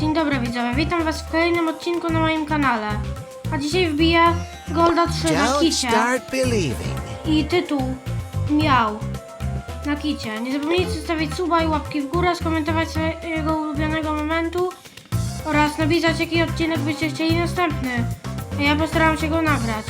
Dzień dobry widzowie, witam was w kolejnym odcinku na moim kanale. A dzisiaj wbiję Golda 3 na Don't kicie. start believing. I tytuł miał na kicie. Nie zapomnijcie zostawić suba i łapki w górę, skomentować swojego ulubionego momentu oraz napisać jaki odcinek byście chcieli następny. A ja postaram się go nagrać.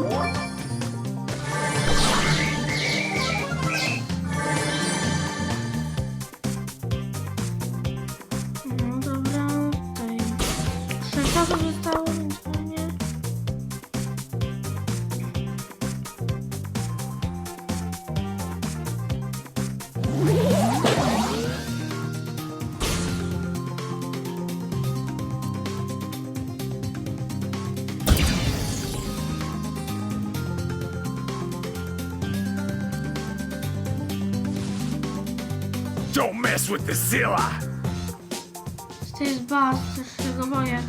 No Don't mess with the! To jest bas, też się go boję.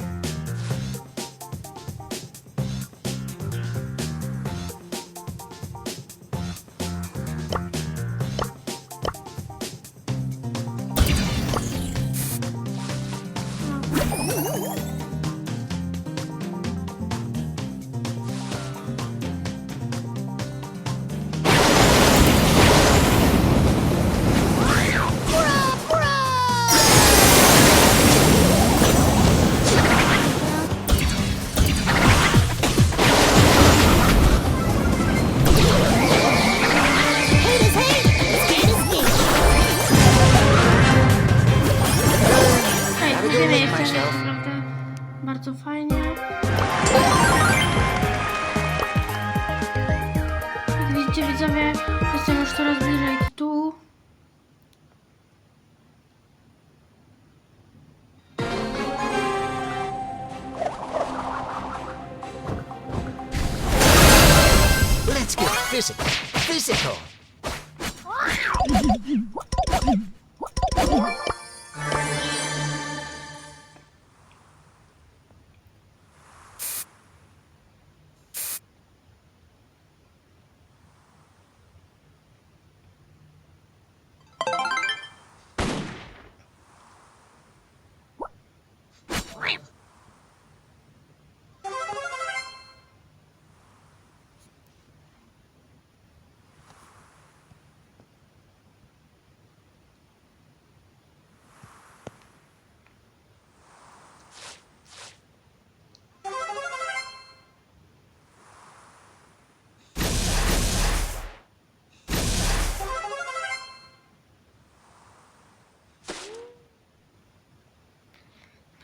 Naprawdę bardzo fajnie. Jak widzicie widzowie, jestem już coraz bliżej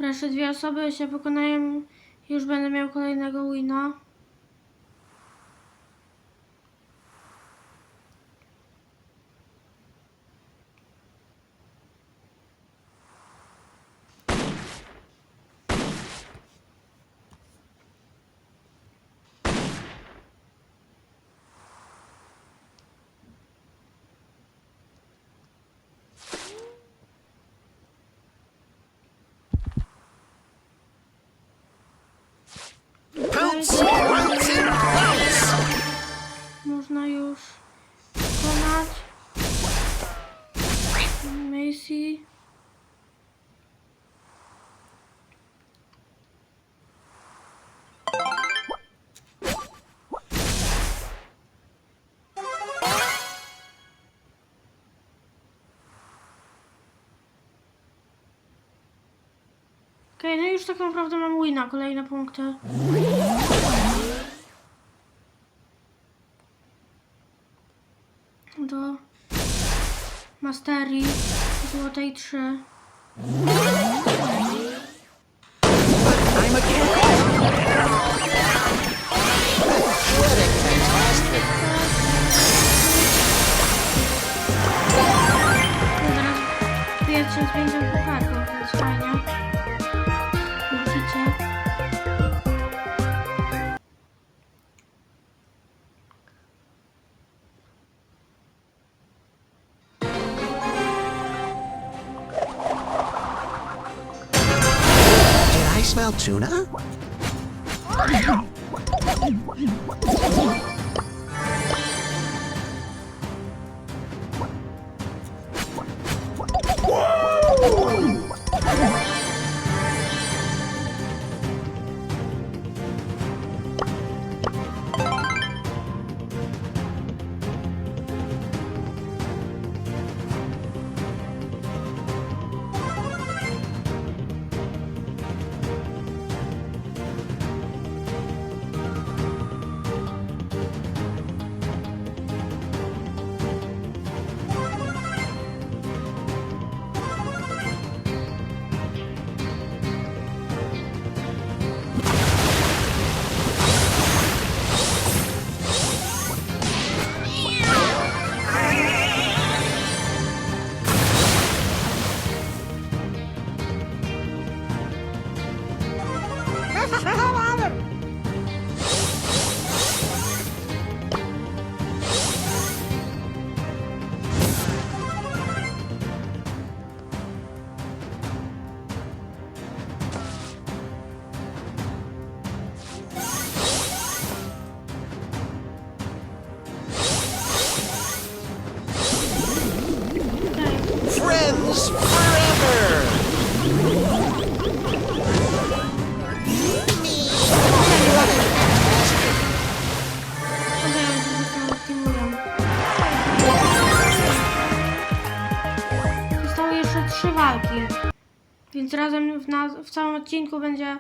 Proszę, dwie osoby się pokonają. Już będę miał kolejnego wina. Cheers. Okej, no już tak naprawdę mam wina, kolejne punkty. Do Masterii Złotej 3. I'm a smell tuna? Friends. Zostały jeszcze trzy walki. Więc razem w, w całym odcinku będzie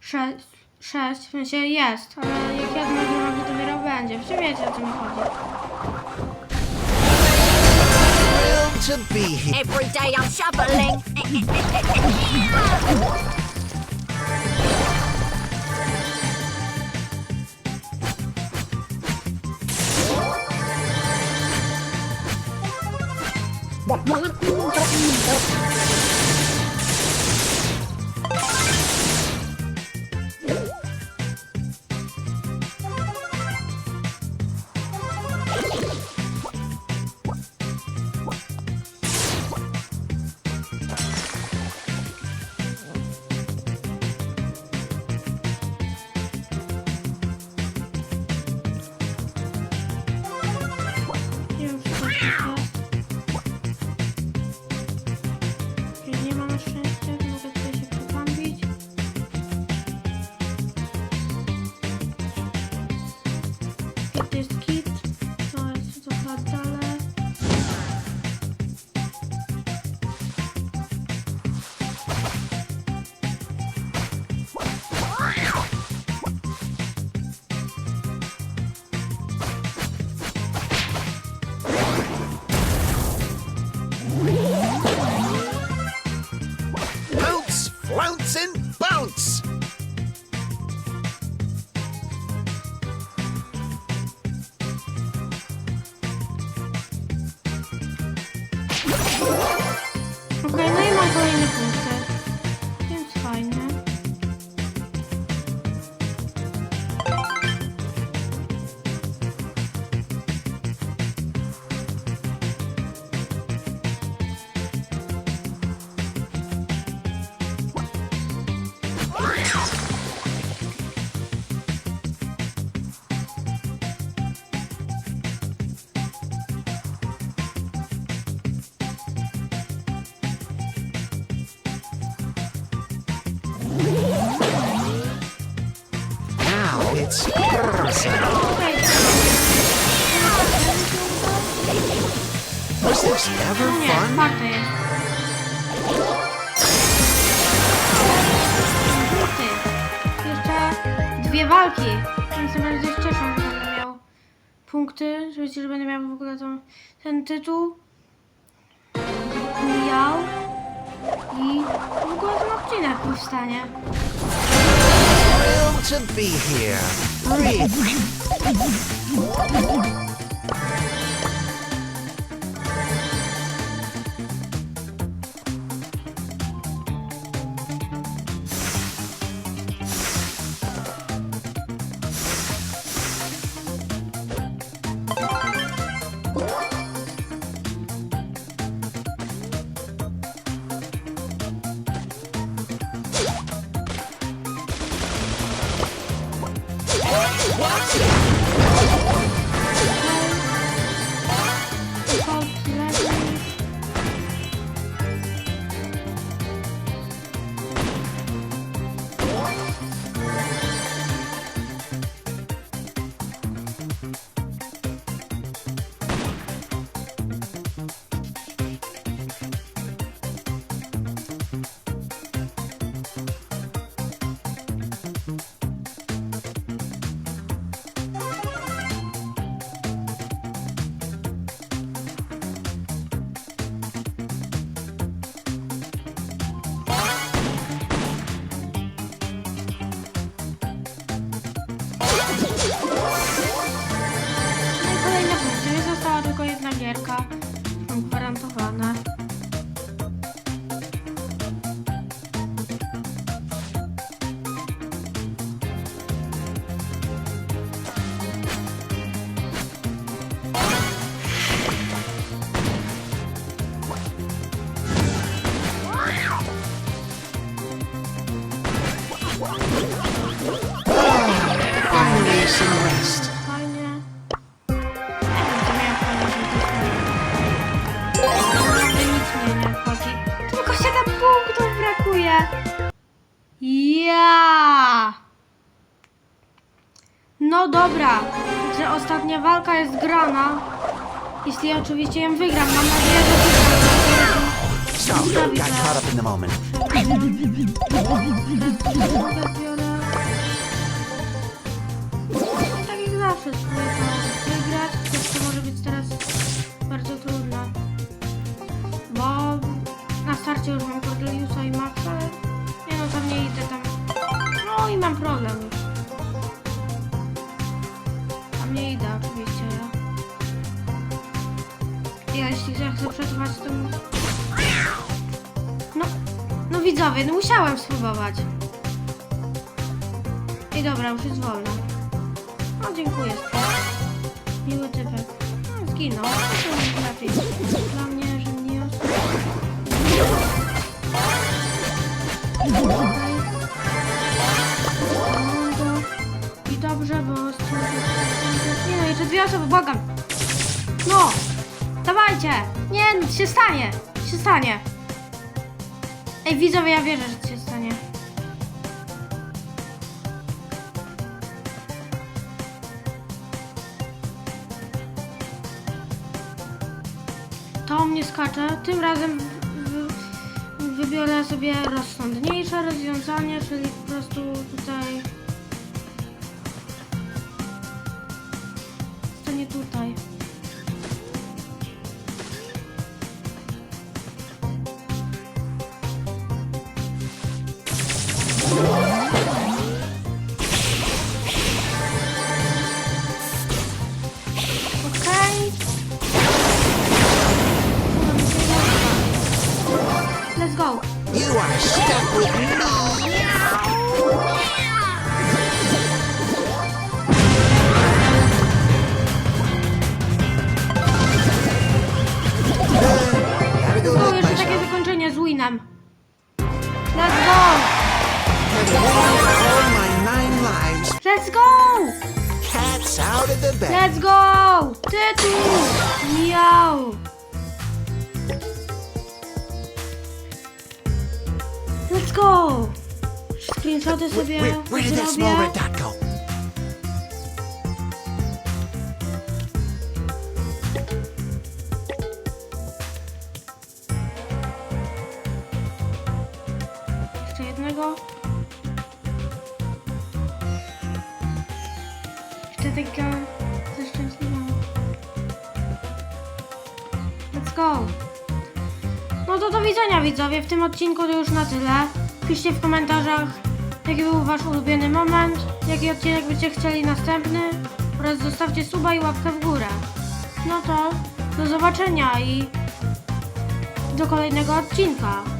sześć. Sześć, w sensie jest, ale jak ja to dopiero będzie. Czy wiecie o co mi chodzi? To be here. Every day I'm shoveling. nic. Was this ever fun? Jeszcze dwie walki. Więc się bardzo cieszę, że będę miał punkty. że Wiecie, że będę miał w ogóle tą, ten tytuł. Miał. I w ogóle ten odcinek powstanie. Thrilled to be here. Really. Tylko jedna gierka. Gwarantowana. Finally, some rest. No dobra, że ostatnia walka jest grana. Jeśli oczywiście ją wygram, mam nadzieję, że wygram. Sorry, got caught up in the moment. No widzowie, no musiałem spróbować. I dobra, już jest wolno. No dziękuję. Miły typek. No, zginął. To lepiej. Dla mnie, że nie I dobrze, bo... Nie no, jeszcze dwie osoby, błagam. No! Dawajcie! Nie, no, się stanie! Się stanie! Ej, widzowie, ja wierzę, że się stanie. To mnie skacze. Tym razem wy, wybiorę sobie rozsądniejsze rozwiązanie, czyli po prostu tutaj. To nie tutaj. Let's go! Cat's out of the bag. Let's go! Tytuł! Miau! Let's go! Screenshoty sobie Where, where did that small red dot go? Jeszcze jednego. Taka zeszczęśliwa. Let's go. No to do widzenia widzowie. W tym odcinku to już na tyle. Piszcie w komentarzach, jaki był wasz ulubiony moment, jaki odcinek byście chcieli następny oraz zostawcie suba i łapkę w górę. No to do zobaczenia i do kolejnego odcinka.